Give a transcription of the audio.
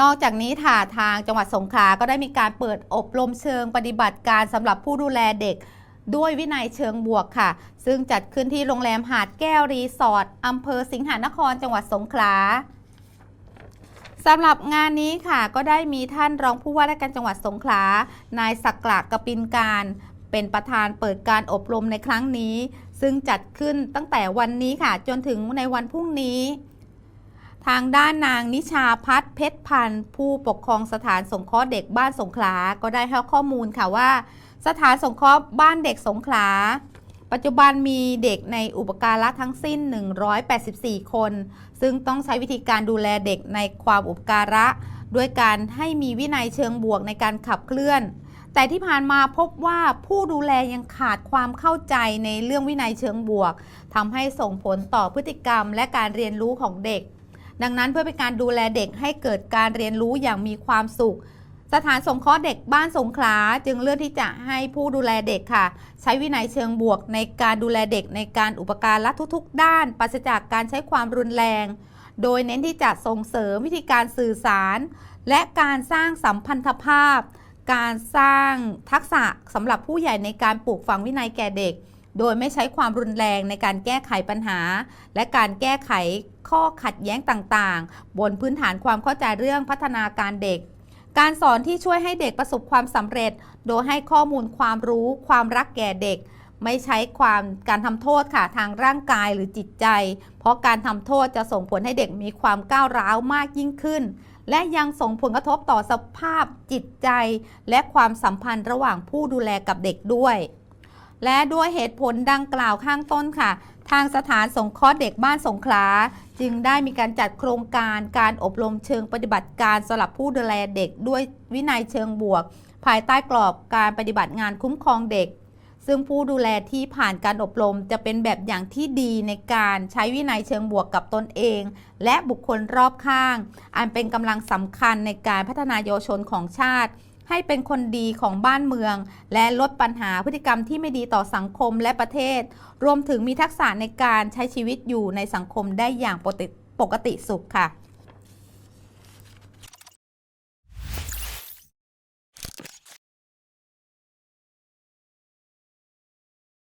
นอกจากนี้ค่ะทางจังหวัดสงขลาก็ได้มีการเปิดอบรมเชิงปฏิบัติการสำหรับผู้ดูแลเด็ก ด้วยวินัยเชิงบวกค่ะ ซึ่งจัดขึ้นที่โรงแรมหาดแก้วรีสอร์ทอำเภอสิงหานครจังหวัดสงขลาสำหรับงานนี้ค่ะก็ได้มีท่านรองผู้ว่าราชการจังหวัดสงขลานายศักดิ์กะกปินการเป็นประธานเปิดการอบรมในครั้งนี้ ซึ่งจัดขึ้นตั้งแต่วันนี้ค่ะ จนถึงในวันพรุ่งนี้ ทางด้านนางนิชาพัฒน์เพชรพันธ์ผู้ปกครองสถานสงเคราะห์เด็กบ้านสงขลา ก็ได้ให้ข้อมูลค่ะว่า สถานสงเคราะห์บ้านเด็กสงขลา ปัจจุบันมีเด็กในอุปการะทั้งสิ้น 184 คน ซึ่งต้องใช้วิธีการดูแลเด็กในความอุปการะ ด้วยการให้มีวินัยเชิงบวกในการขับเคลื่อน แต่ที่ผ่านมาพบว่าผู้ดูแลยังขาดความเข้าใจในเรื่องวินัยเชิงบวกทำให้ส่งผลต่อพฤติกรรมและการเรียนรู้ของเด็ก ดังนั้นเพื่อเป็นการดูแลเด็กให้เกิดการเรียนรู้อย่างมีความสุข สถานสงเคราะห์เด็กบ้านสงขลาจึงเลือกที่จะให้ผู้ดูแลเด็กค่ะ ใช้วินัยเชิงบวกในการดูแลเด็กในการอุปการะทุก ๆ ด้านปราศจากการใช้ความรุนแรง โดยเน้นที่จะส่งเสริมวิธีการสื่อสาร และการสร้างสัมพันธภาพ การสร้างทักษะสำหรับผู้ใหญ่ในการปลูกฝังวินัยแก่เด็ก โดยไม่ใช้ความรุนแรงในการแก้ไขปัญหา และการแก้ไขข้อขัดแย้งต่างๆ บนพื้นฐานความเข้าใจเรื่องพัฒนาการเด็ก การสอนที่ช่วยให้เด็กประสบความสำเร็จ โดยให้ข้อมูลความรู้ ความรักแก่เด็ก ไม่ใช้ความการทำโทษค่ะทางร่างกายหรือจิตใจ เพราะการทำโทษจะส่งผลให้เด็กมีความก้าวร้าวมากยิ่งขึ้นและยังส่งผลกระทบต่อสภาพจิตใจ และความสัมพันธ์ระหว่างผู้ดูแลกับเด็กด้วย และด้วยเหตุผลดังกล่าวข้างต้นค่ะ ทางสถานสงเคราะห์เด็กบ้านสงขลาจึงได้มีการจัดโครงการการอบรมเชิงปฏิบัติการสำหรับผู้ดูแลเด็กด้วยวินัยเชิงบวก ภายใต้กรอบการปฏิบัติงานคุ้มครองเด็ก ซึ่งผู้ดูแลที่ผ่านการอบรมจะเป็นแบบอย่างที่ดีในการใช้วินัยเชิงบวกกับตนเอง และบุคคลรอบข้าง อันเป็นกำลังสำคัญในการพัฒนายาวชนของชาติ ให้เป็นคนดีของบ้านเมือง และลดปัญหาพฤติกรรมที่ไม่ดีต่อสังคมและประเทศ รวมถึงมีทักษะในการใช้ชีวิตอยู่ในสังคมได้อย่างปกติปกติสุขค่ะ